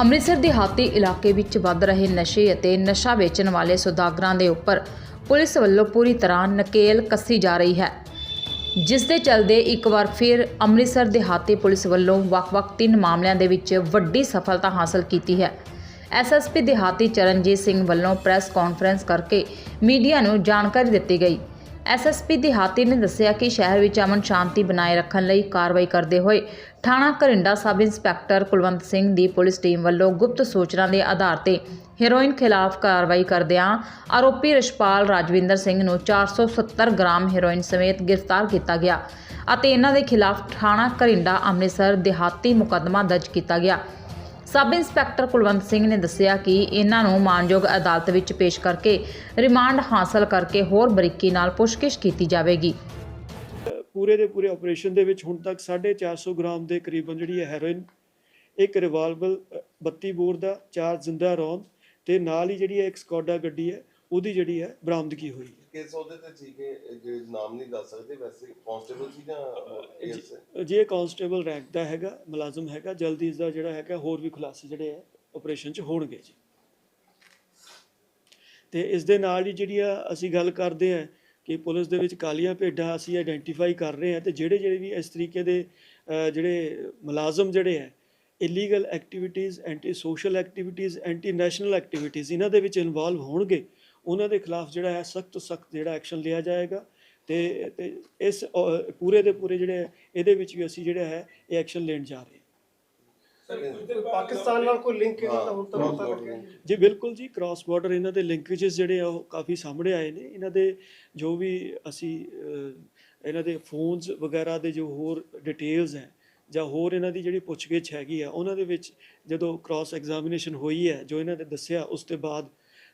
ਅੰਮ੍ਰਿਤਸਰ ਦਿਹਾਤੀ ਇਲਾਕੇ ਵਿੱਚ ਵੱਧ ਰਹੇ ਨਸ਼ੇ ਅਤੇ ਨਸ਼ਾ ਵੇਚਣ ਵਾਲੇ ਸੁਦਾਗਰਾਂ ਦੇ ਉੱਪਰ ਪੁਲਿਸ ਵੱਲੋਂ ਪੂਰੀ ਤਰ੍ਹਾਂ ਨਕੇਲ ਕੱਸੀ ਜਾ ਰਹੀ ਹੈ। ਜਿਸ ਦੇ ਚਲਦੇ ਇੱਕ ਵਾਰ ਫਿਰ ਅੰਮ੍ਰਿਤਸਰ ਦਿਹਾਤੀ ਪੁਲਿਸ ਵੱਲੋਂ ਵੱਖ-ਵੱਖ ਤਿੰਨ ਮਾਮਲਿਆਂ ਦੇ ਵਿੱਚ ਵੱਡੀ ਸਫਲਤਾ ਹਾਸਲ ਕੀਤੀ ਹੈ। ਐਸਐਸਪੀ ਦਿਹਾਤੀ ਚਰਨਜੀਤ ਸਿੰਘ ਵੱਲੋਂ ਪ੍ਰੈਸ ਕਾਨਫਰੰਸ ਕਰਕੇ ਮੀਡੀਆ ਨੂੰ ਜਾਣਕਾਰੀ ਦਿੱਤੀ ਗਈ। ਐਸਐਸਪੀ ਦਿਹਾਤੀ ਨੇ ਦੱਸਿਆ ਕਿ ਸ਼ਹਿਰ ਵਿੱਚ ਅਮਨ ਸ਼ਾਂਤੀ ਬਣਾਏ ਰੱਖਣ ਲਈ ਕਾਰਵਾਈ ਕਰਦੇ ਹੋਏ ਥਾਣਾ ਘਰਿੰਡਾ ਸਬ ਇੰਸਪੈਕਟਰ ਕੁਲਵੰਤ ਸਿੰਘ ਦੀ ਪੁਲਿਸ ਟੀਮ ਵੱਲੋਂ ਗੁਪਤ ਸੂਚਨਾ ਦੇ ਆਧਾਰ ਤੇ ਹੈਰੋਇਨ ਖਿਲਾਫ ਕਾਰਵਾਈ ਕਰਦਿਆਂ ਆਰੋਪੀ ਰਸ਼ਪਾਲ ਰਾਜਵਿੰਦਰ ਸਿੰਘ ਨੂੰ 470 ਗ੍ਰਾਮ ਹੈਰੋਇਨ ਸਮੇਤ ਗ੍ਰਿਫਤਾਰ ਕੀਤਾ ਗਿਆ ਅਤੇ ਇਹਨਾਂ ਦੇ ਖਿਲਾਫ ਥਾਣਾ ਘਰਿੰਡਾ ਅੰਮ੍ਰਿਤਸਰ ਦਿਹਾਤੀ ਮੁਕੱਦਮਾ ਦਰਜ ਕੀਤਾ ਗਿਆ। ਸਬ ਇੰਸਪੈਕਟਰ ਕੁਲਵੰਤ ਸਿੰਘ ਨੇ ਦੱਸਿਆ ਕਿ ਇਹਨਾਂ ਨੂੰ ਮਾਨਯੋਗ ਅਦਾਲਤ ਵਿੱਚ ਪੇਸ਼ ਕਰਕੇ ਰਿਮਾਂਡ ਹਾਸਲ ਕਰਕੇ ਹੋਰ ਬਰੀਕੀ ਨਾਲ ਪੁੱਛਗਿੱਛ ਕੀਤੀ ਜਾਵੇਗੀ। ਪੂਰੇ ਦੇ ਪੂਰੇ ਆਪਰੇਸ਼ਨ ਦੇ ਵਿੱਚ ਹੁਣ ਤੱਕ 450 ਗ੍ਰਾਮ ਦੇ ਕਰੀਬਨ ਜਿਹੜੀ ਹੈ ਹੈਰੋਇਨ ਇੱਕ ਰਿਵਾਲਵਰ ਅ, 32 ਬੋਰ ਦਾ ਚਾਰ ਜ਼ਿੰਦਾ ਰੌਂਦ ਤੇ ਨਾਲ ਹੀ ਜਿਹੜੀ ਹੈ ਇੱਕ ਸਕੋਡਾ ਗੱਡੀ ਹੈ ਉਹਦੀ ਜਿਹੜੀ ਹੈ ਬਰਾਮਦਗੀ ਹੋਈ ਕੇਸ ਉਹਦੇ ਤੇ ਸੀਗੇ ਜਿਹੜੇ ਨਾਮ ਨਹੀਂ ਦੱਸ ਸਕਦੇ ਵੈਸੇ ਕਾਂਸਟੇਬਲ ਸੀ ਜਾਂ ਜੇ ਕਾਂਸਟੇਬਲ ਰੈਂਕ ਦਾ ਹੈਗਾ ਮੁਲਾਜ਼ਮ ਹੈਗਾ ਜਲਦੀ ਇਸ ਦਾ ਜਿਹੜਾ ਹੈਗਾ ਹੋਰ ਵੀ ਖੁਲਾਸੇ ਜਿਹੜੇ ਹੈ ਆਪਰੇਸ਼ਨ 'ਚ ਹੋਣਗੇ ਜੀ। ਤੇ ਇਸ ਦੇ ਨਾਲ ਹੀ ਜਿਹੜੀ ਆ ਅਸੀਂ ਗੱਲ ਕਰਦੇ ਆ ਕਿ ਪੁਲਿਸ ਦੇ ਵਿੱਚ ਕਾਲੀਆਂ ਭੇਡਾਂ ਅਸੀਂ ਆਇਡੈਂਟੀਫਾਈ ਕਰ ਰਹੇ ਹਾਂ ਤੇ ਜਿਹੜੇ ਜਿਹੜੇ ਵੀ ਇਸ ਤਰੀਕੇ ਦੇ ਜਿਹੜੇ ਮੁਲਾਜ਼ਮ ਜਿਹੜੇ ਹੈ illegal activities anti social activities anti national activities ਇਹਨਾਂ ਦੇ ਵਿੱਚ ਇਨਵੋਲਵ ਹੋਣਗੇ। ਉਹਨਾਂ ਦੇ ਖਿਲਾਫ ਜਿਹੜਾ ਹੈ ਸਖਤ ਸਖਤ ਜਿਹੜਾ ਐਕਸ਼ਨ ਲਿਆ ਜਾਏਗਾ ਤੇ ਤੇ ਇਸ ਪੂਰੇ ਦੇ ਪੂਰੇ ਜਿਹੜੇ ਇਹਦੇ ਵਿੱਚ ਵੀ ਅਸੀਂ ਜਿਹੜਾ ਹੈ ਇਹ ਐਕਸ਼ਨ ਲੈਣ ਜਾ ਰਹੇ ਹਾਂ ਪਾਕਿਸਤਾਨ ਨਾਲ ਕੋਈ ਲਿੰਕ ਇਹਨਾਂ ਦਾ ਹੁਣ ਤੱਕ ਪਤਾ ਲੱਗਿਆ ਜੀ? ਬਿਲਕੁਲ ਜੀ ਕ੍ਰਾਸ ਬਾਰਡਰ ਇਹਨਾਂ ਦੇ ਲਿੰਕੇजेस ਜਿਹੜੇ ਆ ਉਹ ਕਾਫੀ ਸਾਹਮਣੇ ਆਏ ਨੇ ਇਹਨਾਂ ਦੇ ਜੋ ਵੀ ਅਸੀਂ ਇਹਨਾਂ ਦੇ ਫੋਨਸ ਵਗੈਰਾ ਦੇ ਜੋ ਹੋਰ ਡਿਟੇਲਸ ਹੈ ਜਾਂ ਹੋਰ ਇਹਨਾਂ ਦੀ ਜਿਹੜੀ ਪੁੱਛਗਿੱਛ ਹੈਗੀ ਆ ਉਹਨਾਂ ਦੇ ਵਿੱਚ ਜਦੋਂ ਕ੍ਰਾਸ ਐਗਜ਼ਾਮੀਨੇਸ਼ਨ ਹੋਈ ਹੈ ਜੋ ਇਹਨਾਂ ਨੇ ਦੱਸਿਆ ਉਸ ਤੋਂ ਬਾਅਦ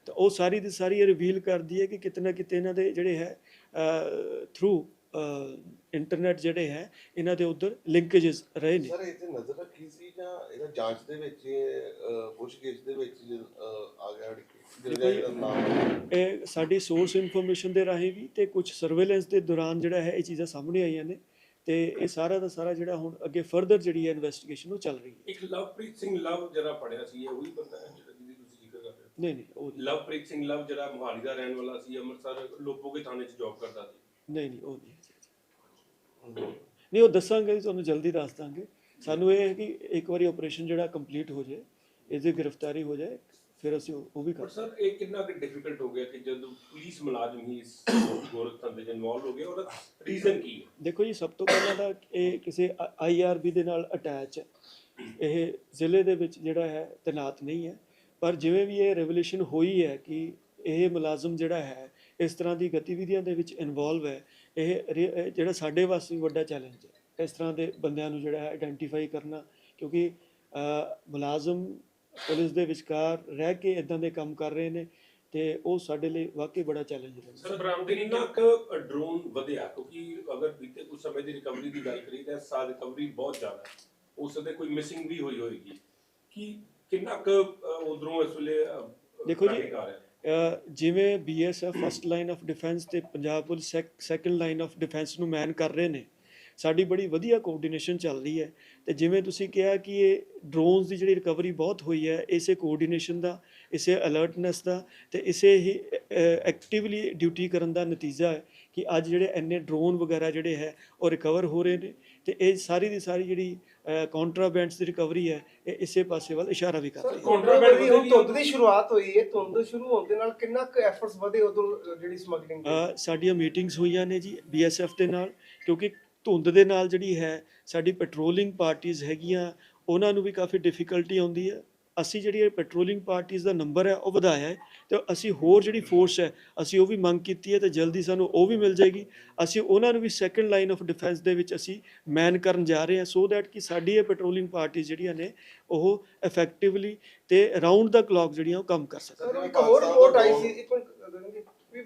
ਤਾਂ ਉਹ ਸਾਰੀ ਦੀ ਸਾਰੀ ਇਹ ਰਿਵੀਲ ਕਰਦੀ ਹੈ ਕਿ ਕਿਤਨਾ ਕਿਤੇ ਇਹਨਾਂ ਦੇ ਜਿਹੜੇ ਹੈ ਥਰੂ ਇੰਟਰਨੈਟ ਜਿਹੜੇ ਹੈ ਇਹਨਾਂ ਦੇ ਉਧਰ ਲਿੰਕੇजेस ਰਹੇ ਨੇ। ਸਰ ਇਹ ਤੇ ਨਜ਼ਰ ਰੱਖੀ ਸੀ ਜਾਂ ਇਹਦਾ ਜਾਂਚ ਦੇ ਵਿੱਚ ਪੁੱਛਗਿੱਛ ਦੇ ਵਿੱਚ ਆ ਗਿਆ ਇਹ ਸਾਡੀ ਸੋਰਸ ਇਨਫੋਰਮੇਸ਼ਨ ਦੇ ਰਾਹੀਂ ਵੀ ਤੇ ਕੁਝ ਸਰਵੇਲੈਂਸ ਦੇ ਦੌਰਾਨ ਜਿਹੜਾ ਹੈ ਇਹ ਚੀਜ਼ਾਂ ਸਾਹਮਣੇ ਆਈਆਂ ਨੇ। ਤੇ ਇਹ ਸਾਰਾ ਦਾ ਸਾਰਾ ਜਿਹੜਾ ਹੁਣ ਅੱਗੇ ਫਰਦਰ ਜਿਹੜੀ ਹੈ ਇਨਵੈਸਟੀਗੇਸ਼ਨ ਉਹ ਚੱਲ ਰਹੀ ਹੈ। ਇੱਕ ਲਵਪ੍ਰੀਤ ਸਿੰਘ ਲਵ ਜਿਹੜਾ ਪੜਿਆ ਸੀ ਇਹ ਉਹੀ ਬੰਦਾ ਹੈ ਜਿਹੜਾ ਜਿਹਦੀ ਤੁਸੀਂ ਜ਼ਿਕਰ ਕਰ ਰਹੇ ਹੋ? ਨਹੀਂ ਨਹੀਂ ਉਹ ਨਹੀਂ। ਲਵਪ੍ਰੀਤ ਸਿੰਘ ਲਵ ਜਿਹੜਾ ਮੋਹਾਲੀ ਦਾ ਰਹਿਣ ਵਾਲਾ ਸੀ ਅੰਮ੍ਰਿਤਸਰ ਲੋਪੋਗੇ ਥਾਣੇ 'ਚ ਜੌਬ ਕਰਦਾ ਸੀ। ਨਹੀਂ ਨਹੀਂ ਉਹ ਨਹੀਂ ਨਹੀਂ ਉਹ ਦੱਸਾਂਗੇ ਜੀ, ਤੁਹਾਨੂੰ ਜਲਦੀ ਦੱਸ ਦਾਂਗੇ। ਸਾਨੂੰ ਇਹ ਹੈ ਕਿ ਇੱਕ ਵਾਰੀ ਆਪਰੇਸ਼ਨ ਜਿਹੜਾ ਕੰਪਲੀਟ ਹੋ ਜਾਏ ਇਹਦੀ ਗ੍ਰਿਫਤਾਰੀ ਹੋ ਜਾਏ ਫਿਰ ਅਸੀਂ ਉਹ ਉਹ ਵੀ ਕਰ ਪਰ ਸਰ ਇਹ ਕਿੰਨਾ ਕਿ ਡਿਫਿਕਲਟ ਹੋ ਗਿਆ ਕਿ ਜਦੋਂ ਪੁਲਿਸ ਮੁਲਾਜ਼ਮ ਹੀ ਇਸ ਗੋਰਖ ਧੰਦੇ 'ਚ ਇਨਵੋਲਵ ਹੋ ਗਿਆ ਉਹਦਾ ਰੀਜ਼ਨ ਕੀ ਹੈ? ਦੇਖੋ ਜੀ ਸਭ ਤੋਂ ਪਹਿਲਾਂ ਤਾਂ ਇਹ ਕਿਸੇ ਆਈਆਰਬੀ ਦੇ ਨਾਲ ਅਟੈਚ ਹੈ। ਇਹ ਜ਼ਿਲ੍ਹੇ ਦੇ ਵਿੱਚ ਜਿਹੜਾ ਹੈ ਤੈਨਾਤ ਨਹੀਂ ਹੈ। ਪਰ ਜਿਵੇਂ ਵੀ ਇਹ ਰੈਵੋਲੂਸ਼ਨ ਹੋਈ ਹੈ ਕਿ ਇਹ ਮੁਲਾਜ਼ਮ ਜਿਹੜਾ ਹੈ ਇਸ ਤਰ੍ਹਾਂ ਦੀ ਗਤੀਵਿਧੀਆਂ ਦੇ ਵਿੱਚ ਇਨਵੋਲਵ ਹੈ ਇਹ ਰੇ- ਇਹ ਜਿਹੜਾ ਸਾਡੇ ਵਾਸਤੇ ਵੀ ਵੱਡਾ ਚੈਲੰਜ ਹੈ। ਇਸ ਤਰ੍ਹਾਂ ਦੇ ਬੰਦਿਆਂ ਨੂੰ ਜਿਹੜਾ ਹੈ ਆਇਡੈਂਟੀਫਾਈ ਕਰਨਾ ਕਿਉਂਕਿ ਅ, ਮੁਲਾਜ਼ਮ ਪੁਲਿਸ ਦੇ ਵਿਚਕਾਰ ਰਹਿ ਕੇ ਇਦਾਂ ਦੇ ਕੰਮ ਕਰ ਰਹੇ ਨੇ ਤੇ ਉਹ ਸਾਡੇ ਲਈ ਵਾਕਈ ਬੜਾ ਚੈਲੰਜ ਹੈ। ਸਰ ਬਰਾਮਦਗੀ ਕਿੰਨਾ ਕੁ ਡਰੋਨ ਵਧਿਆ? ਕਿਉਂਕਿ ਅਗਰ ਬੀਤੇ ਕੁਝ ਸਮੇਂ ਦੀ ਰਿਕਵਰੀ ਦੀ ਗੱਲ ਕਰੀਏ ਤਾਂ ਇਸ ਸਾਲ ਰਿਕਵਰੀ ਬਹੁਤ ਜ਼ਿਆਦਾ ਹੈ। ਉਸ ਦੇ ਕੋਈ ਮਿਸਿੰਗ ਵੀ ਹੋਈ ਹੋਏਗੀ। ਕਿ ਕਿੰਨਾ ਕੁ ਉਧਰੋਂ ਇਸ ਵੇਲੇ ਦੇਖੋ ਜੀ, ਜਿਵੇਂ BSF first line of defence ਤੇ Punjab police second line of defence ਨੂੰ ਮੈਨ ਕਰ ਰਹੇ ਨੇ ਸਾਡੀ ਬੜੀ ਵਧੀਆ ਕੋਆਰਡੀਨੇਸ਼ਨ ਚੱਲ ਰਹੀ ਹੈ। ਤੇ ਜਿਵੇਂ ਤੁਸੀਂ ਕਿਹਾ ਕਿ ਇਹ ਡਰੋਨਸ ਦੀ ਜਿਹੜੀ ਰਿਕਵਰੀ ਬਹੁਤ ਹੋਈ ਹੈ ਇਸੇ ਕੋਆਰਡੀਨੇਸ਼ਨ ਦਾ ਇਸੇ ਅਲਰਟਨੈਸ ਦਾ ਤੇ ਇਸੇ ਹੀ ਐਕਟਿਵਲੀ ਡਿਊਟੀ ਕਰਨ ਦਾ ਨਤੀਜਾ ਹੈ ਕਿ ਅੱਜ ਜਿਹੜੇ ਇੰਨੇ ਡਰੋਨ ਵਗੈਰਾ ਜਿਹੜੇ ਹੈ ਉਹ ਰਿਕਵਰ ਹੋ ਰਹੇ ਨੇ ਤੇ ਇਹ ਸਾਰੀ ਦੀ ਸਾਰੀ ਜਿਹੜੀ ਕੰਟਰਾਬੈਂਡਸ ਦੀ ਰਿਕਵਰੀ ਹੈ ਇਹ ਇਸੇ ਪਾਸੇ ਵੱਲ ਇਸ਼ਾਰਾ ਵੀ ਕਰ ਰਹੀ ਹੈ। contraband ਦੀ ਹੁਣ ਧੁੰਦ ਦੀ ਸ਼ੁਰੂਆਤ ਹੋਈ ਹੈ ਧੁੰਦ ਸ਼ੁਰੂ ਹੋਣ ਦੇ ਨਾਲ ਕਿੰਨਾ ਕੁ ਐਫਰਟਸ ਵਧੇ ਉਦੋਂ ਜਿਹੜੀ ਸਮਗਲਿੰਗ ਦੇ? ਸਾਡੀਆਂ ਮੀਟਿੰਗਸ ਹੋਈਆਂ ਨੇ ਜੀ ਬੀਐਸਐਫ ਦੇ ਨਾਲ ਕਿਉਂਕਿ ਧੁੰਦ ਦੇ ਨਾਲ ਜਿਹੜੀ ਹੈ, ਸਾਡੀ ਪੈਟਰੋਲਿੰਗ ਪਾਰਟੀਆਂ ਹੈਗੀਆਂ, ਉਹਨਾਂ ਨੂੰ ਵੀ ਕਾਫੀ ਡਿਫਿਕਲਟੀ ਆਉਂਦੀ ਹੈ। ਅਸੀਂ ਜਿਹੜੀ ਇਹ ਪੈਟਰੋਲਿੰਗ ਪਾਰਟੀਆਂ ਦਾ ਨੰਬਰ ਹੈ, ਉਹ ਵਧਾਇਆ ਹੈ ਤੇ ਅਸੀਂ ਹੋਰ ਜਿਹੜੀ ਫੋਰਸ ਹੈ, ਅਸੀਂ ਉਹ ਵੀ ਮੰਗ ਕੀਤੀ ਹੈ ਤੇ ਜਲਦੀ ਸਾਨੂੰ ਉਹ ਵੀ ਮਿਲ ਜਾਏਗੀ। ਅਸੀਂ ਉਹਨਾਂ ਨੂੰ ਵੀ ਸੈਕੰਡ ਲਾਈਨ ਆਫ ਡਿਫੈਂਸ ਦੇ ਵਿੱਚ ਅਸੀਂ ਮੈਨ ਕਰਨ ਜਾ ਰਹੇ ਹਾਂ ਸੋ ਦੈਟ ਕਿ ਸਾਡੀ ਇਹ ਪੈਟਰੋਲਿੰਗ ਪਾਰਟੀਆਂ ਜਿਹੜੀਆਂ ਨੇ, ਉਹ ਇਫੈਕਟਿਵਲੀ ਤੇ ਰਾਉਂਡ ਦਾ ਕਲੌਕ ਜਿਹੜੀਆਂ, ਉਹ ਕੰਮ ਕਰ ਸਕਣ। ਇੱਕ ਹੋਰ ਰਿਪੋਰਟ ਆਈ ਸੀ, ਇੱਕ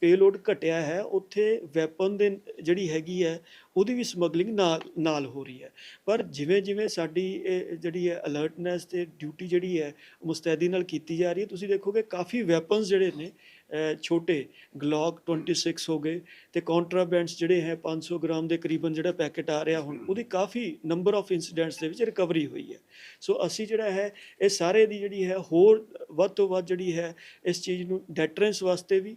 ਪੇਲੋਡ ਘਟਿਆ ਹੈ, ਉੱਥੇ ਵੈਪਨ ਦੇ ਜਿਹੜੀ ਹੈਗੀ ਹੈ, ਉਹਦੀ ਵੀ ਸਮਗਲਿੰਗ ਨਾਲ ਨਾਲ ਹੋ ਰਹੀ ਹੈ। ਪਰ ਜਿਵੇਂ ਜਿਵੇਂ ਸਾਡੀ ਇਹ ਜਿਹੜੀ ਹੈ ਅਲਰਟਨੈਸ ਤੇ ਡਿਊਟੀ ਜਿਹੜੀ ਹੈ, ਮੁਸਤੈਦੀ ਨਾਲ ਕੀਤੀ ਜਾ ਰਹੀ ਹੈ, ਤੁਸੀਂ ਦੇਖੋਗੇ ਕਾਫੀ ਵੈਪਨਸ ਜਿਹੜੇ ਨੇ, ਅਹ ਛੋਟੇ ਗਲੌਕ 26 ਹੋ ਗਏ ਤੇ ਕੌਂਟਰਾਬੈਂਡਸ ਜਿਹੜੇ ਹੈ 500 ਗ੍ਰਾਮ ਦੇ ਕਰੀਬਨ ਜਿਹੜਾ ਪੈਕੇਟ ਆ ਰਿਹਾ ਹੁਣ, ਉਹਦੀ ਕਾਫੀ ਨੰਬਰ ਆਫ ਇਨਸੀਡੈਂਟਸ ਦੇ ਵਿੱਚ ਰਿਕਵਰੀ ਹੋਈ ਹੈ। ਸੋ ਅਸੀਂ ਜਿਹੜਾ ਹੈ, ਇਹ ਸਾਰੇ ਦੀ ਜਿਹੜੀ ਹੈ, ਹੋਰ ਵੱਧ ਤੋਂ ਵੱਧ ਜਿਹੜੀ ਹੈ, ਇਸ ਚੀਜ਼ ਨੂੰ ਡੈਟਰੈਂਸ ਵਾਸਤੇ ਵੀ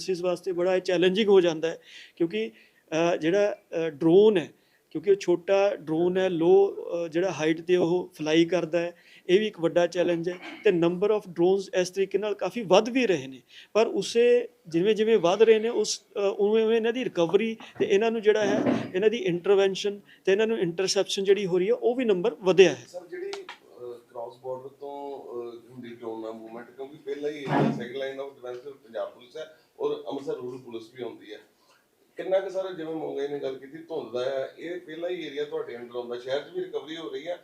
ਏਜੰਸੀਜ਼ ਵਾਸਤੇ ਬੜਾ ਚੈਲੰਜਿੰਗ ਹੋ ਜਾਂਦਾ ਹੈ, ਕਿਉਂਕਿ ਜਿਹੜਾ ਡਰੋਨ ਹੈ, ਕਿਉਂਕਿ ਉਹ ਛੋਟਾ ਡਰੋਨ ਹੈ ਲੋ ਜਿਹੜਾ ਹਾਈਟ ਤੇ ਉਹ ਫਲਾਈ ਕਰਦਾ ਹੈ, ਇਹ ਵੀ ਇੱਕ ਵੱਡਾ ਚੈਲੰਜ ਹੈ ਤੇ ਨੰਬਰ ਆਫ ਡਰੋਨਸ ਇਸ ਤਰੀਕੇ ਨਾਲ ਕਾਫੀ ਵੱਧ ਵੀ ਰਹੇ ਨੇ, ਪਰ ਉਸੇ ਜਿਵੇਂ ਜਿਵੇਂ ਵੱਧ ਰਹੇ ਨੇ, ਉਸ ਉਵੇਂ ਉਵੇਂ ਇਹਨਾਂ ਦੀ ਰਿਕਵਰੀ ਤੇ ਇਹਨਾਂ ਨੂੰ ਜਿਹੜਾ ਹੈ, ਇਹਨਾਂ ਦੀ ਇੰਟਰਵੈਂਸ਼ਨ ਤੇ ਇਹਨਾਂ ਨੂੰ ਇੰਟਰਸੈਪਸ਼ਨ ਜਿਹੜੀ ਹੋ ਰਹੀ ਹੈ, ਉਹ ਵੀ ਨੰਬਰ ਵਧਿਆ ਹੈ। ਸਰ, ਜਿਹੜੀ ਕ੍ਰਾਸ ਬਾਰਡਰ ਤੋਂ ਹੁੰਦੀ ਡਰੋਨ ਮੂਵਮੈਂਟ ਕਿਉਂਕਿ ਪਹਿਲਾਂ ਹੀ second line of defence Punjab police ਹੈ ਔਰ ਅੰਮ੍ਰਿਤਸਰ ਰੂਰਲ ਪੁਲਿਸ ਵੀ ਹੁੰਦੀ ਹੈ। ਕਿੰਨਾ ਕੁ ਸਰ ਜਿਵੇਂ ਮੋਂਗੇ ਨੇ ਗੱਲ ਕੀਤੀ ਧੁੰਦ ਦਾ ਹੈ ਇਹ ਪਹਿਲਾਂ ਹੀ ਏਰੀਆ ਤੁਹਾਡੇ ਅੰਡਰ ਆਉਂਦਾ ਸ਼ਹਿਰ 'ਚ ਵੀ ਰਿਕਵਰੀ ਹੋ ਰਹੀ ਹੈ।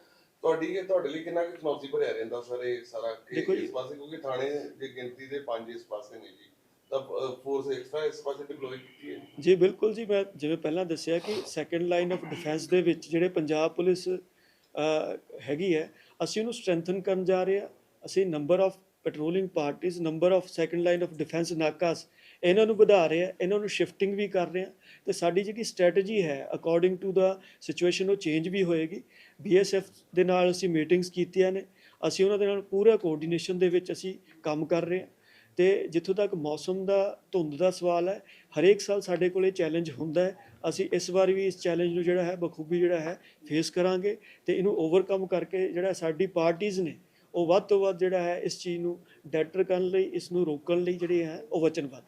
ਤੁਹਾਡੀ ਇਹ ਤੁਹਾਡੇ ਲਈ ਕਿੰਨਾ ਕੁ ਚੁਣੌਤੀ ਭਰਿਆ ਰਹਿੰਦਾ ਸਰ ਇਹ ਸਾਰਾ ਇਸ ਪਾਸੇ ਕਿਉਂਕਿ ਥਾਣੇ ਦੀ ਗਿਣਤੀ ਦੇ ਪੰਜ ਇਸ ਪਾਸੇ ਨੇ ਜੀ। ਤਾਂ ਫੋਰਸ ਐਕਸਟਰਾ ਇਸ ਪਾਸੇ ਡਿਪਲੋਏ ਕੀਤੀ ਹੈ ਜੀ। ਬਿਲਕੁਲ ਜੀ ਮੈਂ ਜਿਵੇਂ ਪਹਿਲਾਂ ਦੱਸਿਆ ਕਿ ਸੈਕੰਡ ਲਾਈਨ ਆਫ ਡਿਫੈਂਸ ਦੇ ਵਿੱਚ ਜਿਹੜੇ ਪੰਜਾਬ ਪੁਲਿਸ ਹੈਗੀ ਹੈ ਅਸੀਂ ਉਹਨੂੰ ਸਟਰੈਂਥਨ ਕਰਨ ਜਾ ਰਹੇ ਹਾਂ। ਅਸੀਂ ਨੰਬਰ ਆਫ ਪੈਟਰੋਲਿੰਗ ਪਾਰਟੀਆਂ number of second line of defence ਨਾਕਾਸ ਇਹਨਾਂ ਨੂੰ ਵਧਾ ਰਹੇ ਹਾਂ ਇਹਨਾਂ ਨੂੰ ਸ਼ਿਫਟਿੰਗ ਵੀ ਕਰ ਰਹੇ ਹਾਂ ਤੇ ਸਾਡੀ ਜਿਹੜੀ ਸਟ੍ਰੈਟਜੀ ਹੈ ਅਕੋਰਡਿੰਗ ਟੂ ਦਾ ਸਿਚੁਏਸ਼ਨ ਉਹ ਚੇਂਜ ਵੀ ਹੋਏਗੀ। ਬੀਐਸਐਫ ਦੇ ਨਾਲ ਅਸੀਂ ਮੀਟਿੰਗਸ ਕੀਤੀਆਂ ਨੇ, ਅਸੀਂ ਉਹਨਾਂ ਦੇ ਨਾਲ ਪੂਰਾ ਕੋਆਰਡੀਨੇਸ਼ਨ ਦੇ ਵਿੱਚ ਅਸੀਂ ਕੰਮ ਕਰ ਰਹੇ ਹਾਂ ਤੇ ਜਿੱਥੋਂ ਤੱਕ ਮੌਸਮ ਦਾ, ਧੁੰਦ ਦਾ ਸਵਾਲ ਹੈ, ਹਰੇਕ ਸਾਲ ਸਾਡੇ ਕੋਲ ਇਹ ਚੈਲੰਜ ਹੁੰਦਾ ਹੈ। ਅਸੀਂ ਇਸ ਵਾਰ ਵੀ ਇਸ ਚੈਲੰਜ ਨੂੰ ਜਿਹੜਾ ਹੈ, ਬਖੂਬੀ ਜਿਹੜਾ ਹੈ ਫੇਸ ਕਰਾਂਗੇ ਤੇ ਇਹਨੂੰ ਓਵਰਕਮ ਕਰਕੇ ਜਿਹੜਾ ਸਾਡੀ ਪਾਰਟੀਆਂ ਨੇ, ਉਹ ਵੱਧ ਤੋਂ ਵੱਧ ਜਿਹੜਾ ਹੈ, ਇਸ ਚੀਜ਼ ਨੂੰ ਡੈਟਰ ਕਰਨ ਲਈ, ਇਸ ਨੂੰ ਰੋਕਣ ਲਈ ਜਿਹੜੇ ਹੈ, ਉਹ ਵਚਨਬੱਧ